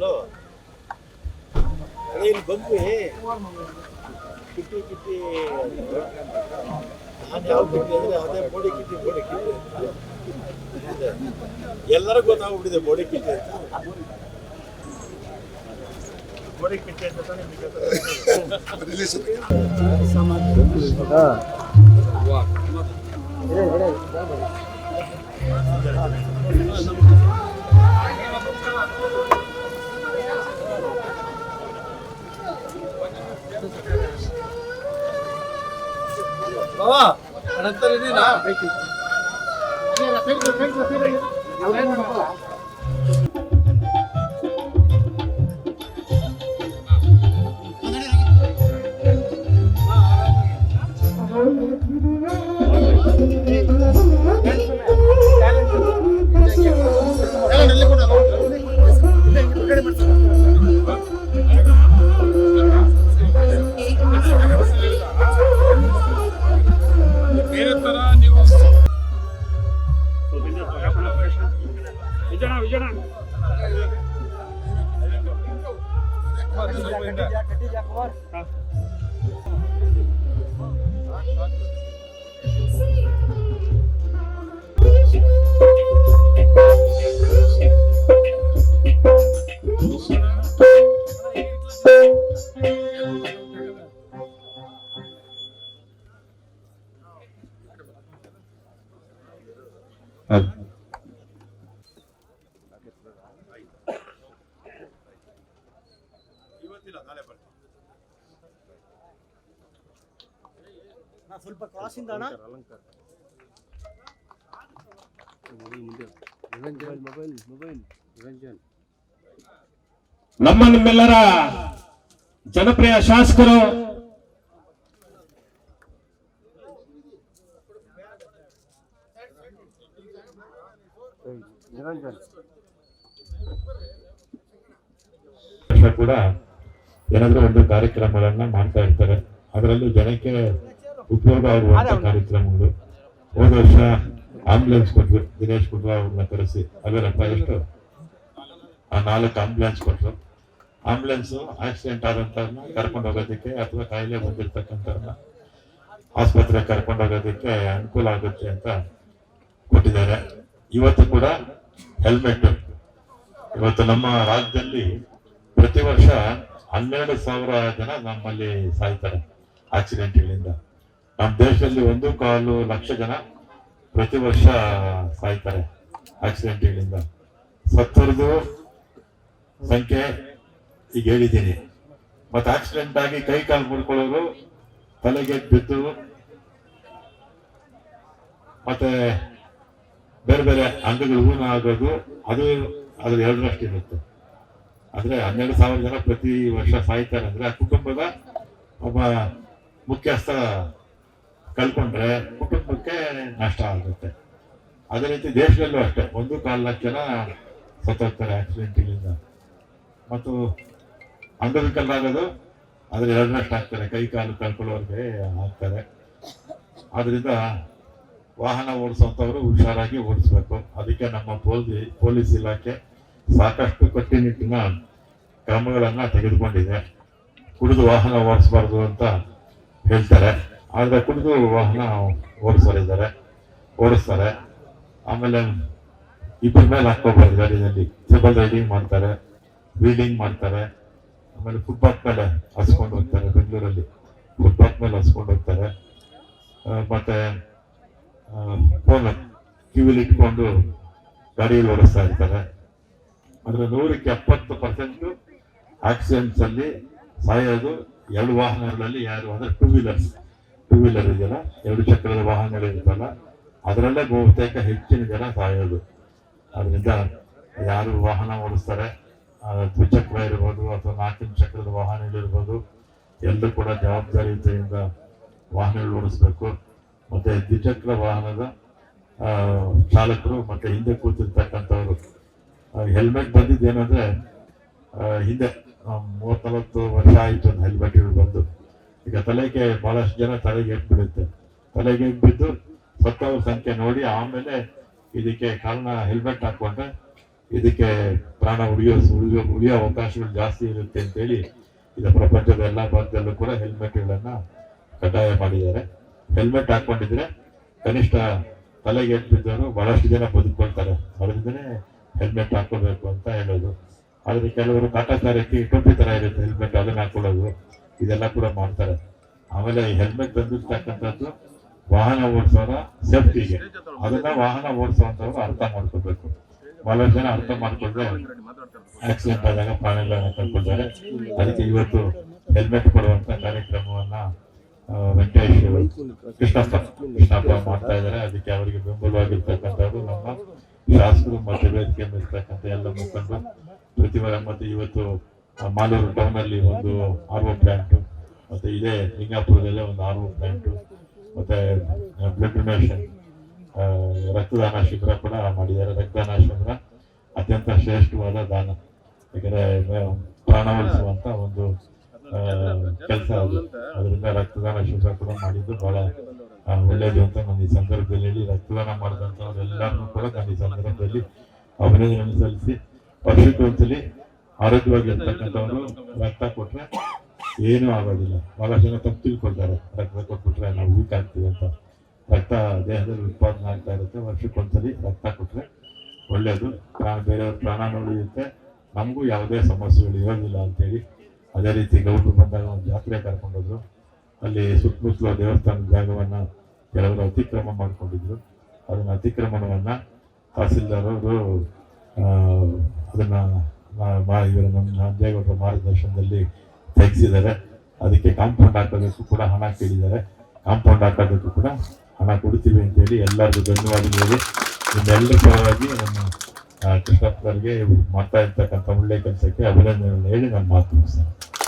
Hello. ಇಲ್ಲಿ ಬಂದ್ವಿ. ಕಿಟ್ಟಿ ಕಿಟ್ಟಿ ನಾನು ಯಾವ ಕಿಟ್ಟಿ ಅಂದ್ರೆ ಅದೇ ಬೋಡಿ ಕಿಟ್ಟಿ ಬೋಡಿ ಕಿಟ್ಟಿ. ಎಲ್ಲರಿಗೂ ಗೊತ್ತಾಗ್ಬಿಟ್ಟಿದೆ ಬೋಡಿ ಕಿಟ್ಟಿ ಅಂತ. ಬೋಡಿ ಕಿಟ್ಟಿ ಅಂತ ತಾನೇ ಬಾವಾ ಅನಂತರ ನೀನಾ ਕੱਢੀ ਜਾ ਕੱਢੀ ਜਾ ਕੁਮਾਰ ಸ್ವಲ್ಪ ಕ್ರಾಸಿಂದ ಅಣ್ಣ. ನಮ್ಮ ನಿಮ್ಮೆಲ್ಲರ ಜನಪ್ರಿಯ ಶಾಸಕರು ಕೂಡ ಏನಾದ್ರೂ ಒಂದು ಕಾರ್ಯಕ್ರಮಗಳನ್ನ ಮಾಡ್ತಾ ಇರ್ತಾರೆ. ಅದರಲ್ಲೂ ಜನಕ್ಕೆ ಉಪಯೋಗ ಆಗುವಂತ ಕಾರ್ಯಕ್ರಮಗಳು. ಹೋದ ವರ್ಷ ಆಂಬುಲೆನ್ಸ್ ಕೊಟ್ರು ದಿನೇಶ್ ಕುಂಡ್ರ ಅವ್ರನ್ನ ಕರೆಸಿ. ಅವೇರಪ್ಪ ಎಷ್ಟು? ಆ ನಾಲ್ಕು ಆಂಬುಲೆನ್ಸ್ ಕೊಟ್ರು. ಆಂಬುಲೆನ್ಸ್ ಆಕ್ಸಿಡೆಂಟ್ ಆದಂತ ಕರ್ಕೊಂಡು ಹೋಗೋದಕ್ಕೆ ಅಥವಾ ಕಾಯಿಲೆ ಬಂದಿರ್ತಕ್ಕಂಥವ್ರನ್ನ ಆಸ್ಪತ್ರೆಗೆ ಕರ್ಕೊಂಡು ಹೋಗೋದಕ್ಕೆ ಅನುಕೂಲ ಆಗುತ್ತೆ ಅಂತ ಕೊಟ್ಟಿದ್ದಾರೆ. ಇವತ್ತು ಕೂಡ ಹೆಲ್ಮೆಟ್ ಇವತ್ತು ನಮ್ಮ ರಾಜ್ಯದಲ್ಲಿ ಪ್ರತಿ ವರ್ಷ ಹನ್ನೆರಡು ಸಾವಿರ ಜನ ನಮ್ಮಲ್ಲಿ ಸಾಯ್ತಾರೆ ಆಕ್ಸಿಡೆಂಟ್ಗಳಿಂದ ನಮ್ಮ ದೇಶದಲ್ಲಿ ಒಂದು ಕಾಲು ಲಕ್ಷ ಜನ ಪ್ರತಿ ವರ್ಷ ಸಾಯ್ತಾರೆ ಆಕ್ಸಿಡೆಂಟ್ಗಳಿಂದ ಸತ್ತರದು ಸಂಖ್ಯೆ ಈಗ ಹೇಳಿದ್ದೀನಿ. ಮತ್ತೆ ಆಕ್ಸಿಡೆಂಟ್ ಆಗಿ ಕೈ ಕಾಲು ಮುಡ್ಕೊಳ್ಳೋರು ತಲೆಗೆ ಬಿದ್ದು ಮತ್ತೆ ಬೇರೆ ಬೇರೆ ಅಂಗಗಳು ಹೂನ ಆಗೋದು, ಅದು ಅದ್ರ ಎರಡರಷ್ಟು ಇರುತ್ತೆ. ಆದರೆ ಹನ್ನೆರಡು ಸಾವಿರ ಜನ ಪ್ರತಿ ವರ್ಷ ಸಾಯ್ತಾರೆ. ಅಂದ್ರೆ ಆ ಕುಟುಂಬದ ಒಬ್ಬ ಮುಖ್ಯಸ್ಥ ಕಳ್ಕೊಂಡ್ರೆ ಕುಟುಂಬಕ್ಕೆ ನಷ್ಟ ಆಗುತ್ತೆ. ಅದೇ ರೀತಿ ದೇಶದಲ್ಲೂ ಅಷ್ಟೇ. ಒಂದು ಕಾಲು ಲಕ್ಷ ಜನ ಸತ್ತೋಗ್ತಾರೆ ಆಕ್ಸಿಡೆಂಟ್ಗಳಿಂದ ಮತ್ತು ಅಂಗವಿಕಲರಾಗೋದು ಎರಡು ನಷ್ಟ ಆಗ್ತಾರೆ. ಕೈ ಕಾಲು ಕಳ್ಕೊಳ್ಳೋರ್ಗೆ ಆಗ್ತಾರೆ. ಆದ್ದರಿಂದ ವಾಹನ ಓಡಿಸುವಂಥವ್ರು ಹುಷಾರಾಗಿ ಓಡಿಸ್ಬೇಕು. ಅದಕ್ಕೆ ನಮ್ಮ ಪೊಲೀಸ್ ಪೊಲೀಸ್ ಇಲಾಖೆ ಸಾಕಷ್ಟು ಕಟ್ಟುನಿಟ್ಟಿನ ಕ್ರಮಗಳನ್ನು ತೆಗೆದುಕೊಂಡಿದೆ. ಕುಡಿದು ವಾಹನ ಓಡಿಸ್ಬಾರ್ದು ಅಂತ ಹೇಳ್ತಾರೆ. ಆದ್ರೆ ಕುಡಿದು ವಾಹನ ಓಡಿಸೋರಿದ್ದಾರೆ, ಓಡಿಸ್ತಾರೆ. ಆಮೇಲೆ ಇಬ್ಬರ ಮೇಲೆ ಹಾಕೋಬಾರ್ದು ಗಾಡಿಯಲ್ಲಿ. ಟ್ರಿಬಲ್ ರೈಡಿಂಗ್ ಮಾಡ್ತಾರೆ ವೀಲಿಂಗ್ ಮಾಡ್ತಾರೆ. ಆಮೇಲೆ ಫುಟ್ಪಾತ್ ಮೇಲೆ ಹಸ್ಕೊಂಡು ಹೋಗ್ತಾರೆ ಬೆಂಗಳೂರಲ್ಲಿ. ಫುಟ್ಪಾತ್ ಮೇಲೆ ಹಸ್ಕೊಂಡು ಹೋಗ್ತಾರೆ. ಮತ್ತು ಮತ್ತೆ ಫೋನ್ ಕಿವಿಲಿ ಇಟ್ಕೊಂಡು ಗಾಡಿಯಲ್ಲಿ ಓಡಿಸ್ತಾ ಇರ್ತಾರೆ. ಅಂದರೆ ನೂರಕ್ಕೆ ಎಪ್ಪತ್ತು ಪರ್ಸೆಂಟು ಆಕ್ಸಿಡೆಂಟ್ಸಲ್ಲಿ ಸಾಯೋದು ಎರಡು ವಾಹನಗಳಲ್ಲಿ ಯಾರು, ಅಂದರೆ ಟೂ ವೀಲರ್ಸ್ ಟೂ ವೀಲರ್ ಇದೆಯಲ್ಲ, ಎರಡು ಚಕ್ರದ ವಾಹನಗಳಿರುತ್ತಲ್ಲ, ಅದರಲ್ಲೇ ಬಹುತೇಕ ಹೆಚ್ಚಿನ ಜನ ಸಾಯೋದು. ಅದರಿಂದ ಯಾರು ವಾಹನ ಓಡಿಸ್ತಾರೆ ದ್ವಿಚಕ್ರ ಇರ್ಬೋದು ಅಥವಾ ನಾಲ್ಕಿನ ಚಕ್ರದ ವಾಹನಗಳಿರ್ಬೋದು, ಎಲ್ಲರೂ ಕೂಡ ಜವಾಬ್ದಾರಿಯುತದಿಂದ ವಾಹನಗಳು ಓಡಿಸ್ಬೇಕು. ಮತ್ತೆ ದ್ವಿಚಕ್ರ ವಾಹನದ ಚಾಲಕರು ಮತ್ತೆ ಹಿಂದೆ ಕೂತಿರ್ತಕ್ಕಂಥವ್ರು. ಹೆಲ್ಮೆಟ್ ಬಂದಿದ್ದೇನಂದ್ರೆ ಹಿಂದೆ ಮೂವತ್ ನಲವತ್ತು ವರ್ಷ ಆಯಿತು ಒಂದು ಹೆಲ್ಮೆಟ್ಗಳು ಬಂದು. ಈಗ ತಲೆಗೆ ಬಹಳಷ್ಟು ಜನ ತಲೆಗೆ ಏಟ್ ಬಿಡುತ್ತೆ. ತಲೆಗೆ ಬಿದ್ದು ಸತ್ತವ್ರ ಸಂಖ್ಯೆ ನೋಡಿ ಆಮೇಲೆ ಇದಕ್ಕೆ ಕಾರಣ ಹೆಲ್ಮೆಟ್ ಹಾಕೊಂಡ್ರೆ ಇದಕ್ಕೆ ಪ್ರಾಣ ಉಳಿಯೋ ಉಳಿಯೋ ಉಳಿಯೋ ಅವಕಾಶಗಳು ಜಾಸ್ತಿ ಇರುತ್ತೆ ಅಂತೇಳಿ ಇದು ಪ್ರಪಂಚದ ಎಲ್ಲ ಭಾಗದಲ್ಲೂ ಕೂಡ ಹೆಲ್ಮೆಟ್ಗಳನ್ನು ಕಡ್ಡಾಯ ಮಾಡಿದ್ದಾರೆ. ಹೆಲ್ಮೆಟ್ ಹಾಕೊಂಡಿದ್ರೆ ಕನಿಷ್ಠ ತಲೆಗೆ ಏಟ್ ಬಿದ್ದವರು ಬಹಳಷ್ಟು ಜನ ಬದುಕೊಳ್ತಾರೆ ಅದರಿಂದನೇ ಹೆಲ್ಮೆಟ್ ಹಾಕೋಬೇಕು ಅಂತ ಹೇಳೋದು. ಆದರೆ ಕೆಲವರು ಕಾಟಾಚಾರಕ್ಕೆ ಟೋಪಿ ತರ ಇರುತ್ತೆ ಹೆಲ್ಮೆಟ್ ಅದನ್ನ ಹಾಕೊಳ್ಳೋದು. ಇದೆಲ್ಲ ಕೂಡ ಮಾಡ್ತಾರೆ. ಆಮೇಲೆ ಹೆಲ್ಮೆಟ್ ಬಂದಿರ್ತಕ್ಕಂಥದ್ದು ವಾಹನ ಓಡಿಸೋರ ಸೇಫ್ಟಿಗೆ ಅದನ್ನ ವಾಹನ ಓಡಿಸುವಂತವ್ರು ಅರ್ಥ ಮಾಡ್ಕೋಬೇಕು. ಬಹಳ ಜನ ಅರ್ಥ ಮಾಡ್ಕೊಂಡ್ರೆ ಆಕ್ಸಿಡೆಂಟ್ ಆದಾಗ ಪ್ರಾಣಿಗಳನ್ನ ಕಳ್ಕೊಳ್ತಾರೆ ಅದಕ್ಕೆ ಇವತ್ತು ಹೆಲ್ಮೆಟ್ ಕೊಡುವಂತ ಕಾರ್ಯಕ್ರಮವನ್ನ ವೆಂಕಟೇಶ್ ಕೃಷ್ಣಪ್ಪ ಕೃಷ್ಣಪ್ಪ ಮಾಡ್ತಾ ಇದ್ದಾರೆ. ಅದಕ್ಕೆ ಅವರಿಗೆ ಬೆಂಬಲವಾಗಿರ್ತಕ್ಕಂಥವ್ರು ನಮ್ಮ ಶಾಸಕರು ಮತ್ತೆ ವೇದಿಕೆ ಇರ್ತಕ್ಕಂಥ ಎಲ್ಲ ಮುಖಂಡರು. ಪ್ರತಿವಾರ ಮತ್ತೆ ಇವತ್ತು ಮಾಲೂರು ಟೌನಲ್ಲಿ ಒಂದು ಆರ್ ಒ ಪ್ಲಾಂಟ್ ಮತ್ತೆ ಇದೇ ಸಿಂಗಾಪುರದಲ್ಲೇ ಒಂದು ಆರ್ ಒ ಪ್ಲಾಂಟ್ ಮತ್ತೆ ಬ್ಲಡ್ ಡೊನೇಷನ್ ರಕ್ತದಾನ ಶಿಬಿರ ಕೂಡ ಮಾಡಿದ್ದಾರೆ. ರಕ್ತದಾನ ಶಿಬಿರ ಅತ್ಯಂತ ಶ್ರೇಷ್ಠವಾದ ದಾನ. ಯಾಕಂದ್ರೆ ಆ, ಪ್ರಾಣ ಉಳಿಸುವಂತ ಒಂದು ಕೆಲಸ ಅದು. ಅದರಿಂದ ರಕ್ತದಾನ ಶಿಬಿರ ಕೂಡ ಮಾಡಿದ್ದು ಬಹಳ ಒಳ್ಳೆಯದು ಅಂತ ನಾನು ಈ ಸಂದರ್ಭದಲ್ಲಿ ಹೇಳಿ ರಕ್ತದಾನ ಮಾಡಿದಂಥವ್ರೆಲ್ಲರನ್ನೂ ಕೂಡ ನಾನು ಈ ಸಂದರ್ಭದಲ್ಲಿ ಅಭಿನಂದನೆ ಸಲ್ಲಿಸಿ ವರ್ಷಕ್ಕೆ ಒಂದ್ಸಲಿ ಆರೋಗ್ಯವಾಗಿರ್ತಕ್ಕಂಥವ್ರು ರಕ್ತ ಕೊಟ್ರೆ ಏನೂ ಆಗೋದಿಲ್ಲ. ಬಹಳ ಜನ ತಪ್ಪು ತಿಳ್ಕೊಳ್ತಾರೆ. ರಕ್ತ ಕೊಟ್ಬಿಟ್ರೆ ನಾವು ವೀಕ್ ಆಗ್ತೀವಿ ಅಂತ. ರಕ್ತ ದೇಹದಲ್ಲಿ ಉತ್ಪಾದನೆ ಆಗ್ತಾ ಇರುತ್ತೆ. ವರ್ಷಕ್ಕೊಂದ್ಸಲಿ ರಕ್ತ ಕೊಟ್ಟರೆ ಒಳ್ಳೆಯದು ಪ್ರಾಣ ಬೇರೆಯವ್ರ ಪ್ರಾಣ ಉಳಿಯುತ್ತೆ ನಮಗೂ ಯಾವುದೇ ಸಮಸ್ಯೆಗಳು ಇರೋದಿಲ್ಲ ಅಂತೇಳಿ ಅದೇ ರೀತಿ ಗೌಡ್ರು ಬಂದಾಗ ಒಂದು ಜಾತ್ರೆ ಕರ್ಕೊಂಡೋದ್ರು ಅಲ್ಲಿ ಸುತ್ತಮುತ್ತಲ ದೇವಸ್ಥಾನದ ಜಾಗವನ್ನು ಕೆಲವರು ಅತಿಕ್ರಮ ಮಾಡಿಕೊಂಡಿದ್ರು. ಅದನ್ನು ಅತಿಕ್ರಮಣವನ್ನು ತಹಸೀಲ್ದಾರ್ ಅವರು ಆ, ಅದನ್ನ ಇವರ ನಮ್ಮ ದೇವರ ಮಾರ್ಗದರ್ಶನದಲ್ಲಿ ತೆಗೆಸಿದ್ದಾರೆ. ಅದಕ್ಕೆ ಕಾಂಪೌಂಡ್ ಹಾಕೋದಕ್ಕೂ ಕೂಡ ಹಣ ಕೇಳಿದ್ದಾರೆ. ಕಾಂಪೌಂಡ್ ಹಾಕೋದಕ್ಕೂ ಕೂಡ ಹಣ ಕೊಡ್ತೀವಿ ಅಂತೇಳಿ ಎಲ್ಲರಿಗೂ ಧನ್ಯವಾದಗಳು ನಿಮ್ಮೆಲ್ಲರ ಪರವಾಗಿ ನಮ್ಮ ಕೃಷ್ಣಪ್ಪರಿಗೆ ಮಾಡ್ತಾ ಇರ್ತಕ್ಕಂಥ ಒಳ್ಳೆ ಕೆಲಸಕ್ಕೆ ಅಭಿನಂದನೆಗಳನ್ನು ಹೇಳಿ ನಾನು ಮಾತು ಮುಗಿಸ್ತೇನೆ.